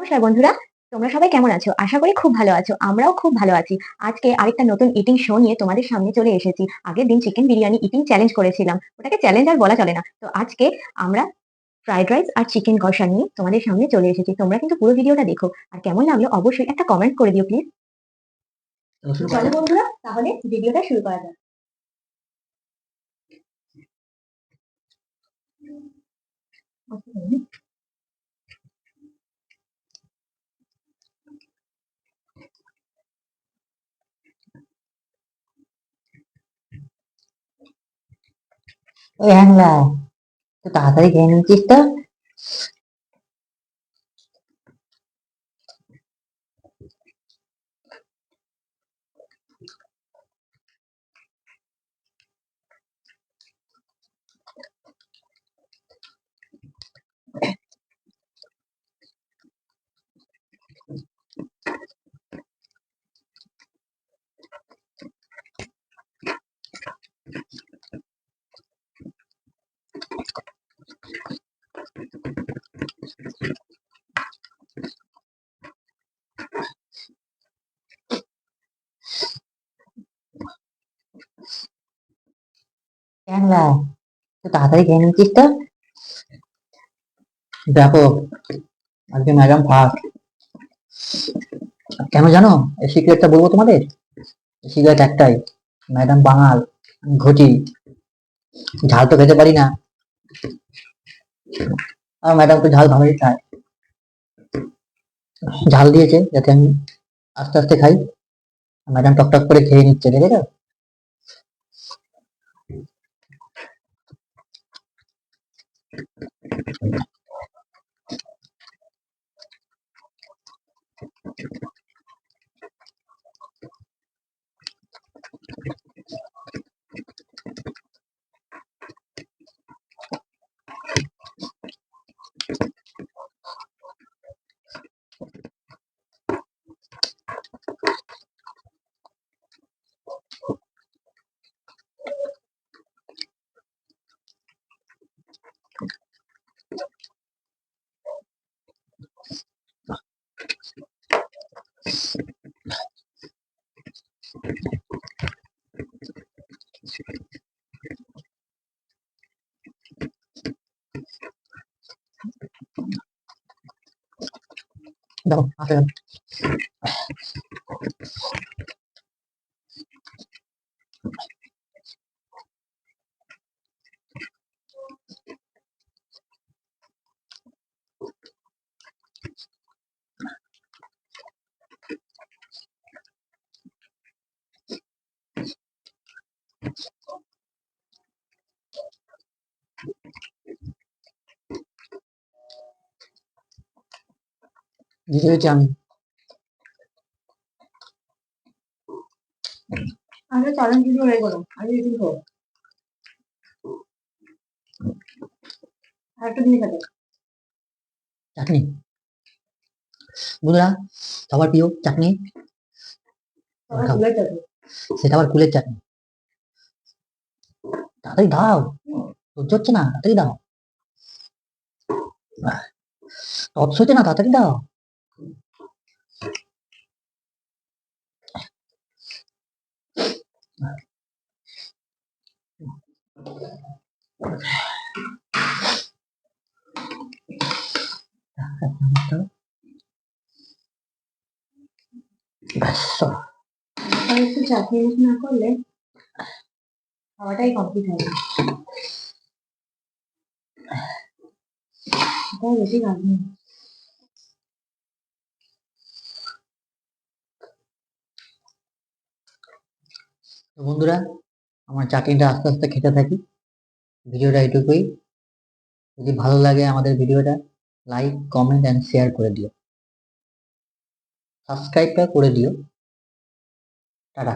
নমস্কার বন্ধুরা তোমরা সবাই কেমন আছো? আশা করি খুব ভালো আছো আমরাও খুব ভালো আছি। আজকে আরেকটা নতুন ইটিং শো নিয়ে তোমাদের সামনে চলে এসেছি। আগের দিন চিকেন বিরিয়ানি ইটিং চ্যালেঞ্জ করেছিলাম। ওটাকে চ্যালেঞ্জ আর বলা চলে না। তো আজকে আমরা ফ্রাইড রাইস আর চিকেন কষা নিয়ে তোমাদের সামনে চলে এসেছি। তোমরা কিন্তু পুরো ভিডিওটা দেখো। আর কেমন লাগল অবশ্যই একটা কমেন্ট করে দিও প্লিজ চলো বন্ধুরা তাহলে ভিডিওটা শুরু করা যাক। ওই হ্যাংলা তো তাড়াতাড়ি খেয়ে নিচ্ছিস তো হ্যাংলা তো তাড়াতাড়ি খেয়ে নিচ্ছিস তো। দেখো, আজকে ম্যাডাম ফার্স্ট। কেন জানো? এই সিক্রেটটা বলব তোমাদের? সিগারেট একটাই। ম্যাডাম বাঙাল ঘটি ঝাল তো খেতে পারি না। আর ম্যাডাম তো ঝাল ভালোই খায়। ঝাল দিয়েছে যাতে আমি আস্তে আস্তে খাই। ম্যাডাম টক টক করে খেয়ে নিচ্ছে, দেখেছ? Thank you. দাও আসে দিতে হয়েছে আমি হয়ে গেল চাটনি। বন্ধুরা সবার প্রিয় চাটনি। সেটা আবার কুলের চাটনি। তাড়াতাড়ি দাও। সহ্য হচ্ছে না তাড়াতাড়ি দাও। তৎস হচ্ছে না তাড়াতাড়ি দাও। আর একটু চাটনি মিক্স না করলে খাওয়াটাই কমপ্লিট হবে এটাও বেশি গাজনি তো বন্ধুরা, আমার চাটনিটা আস্তে আস্তে খেতে থাকি। ভিডিওটা এটুকুই যদি ভালো লাগে আমাদের ভিডিওটা, লাইক, কমেন্ট অ্যান্ড শেয়ার করে দিও। সাবস্ক্রাইবটা করে দিও। টাটা।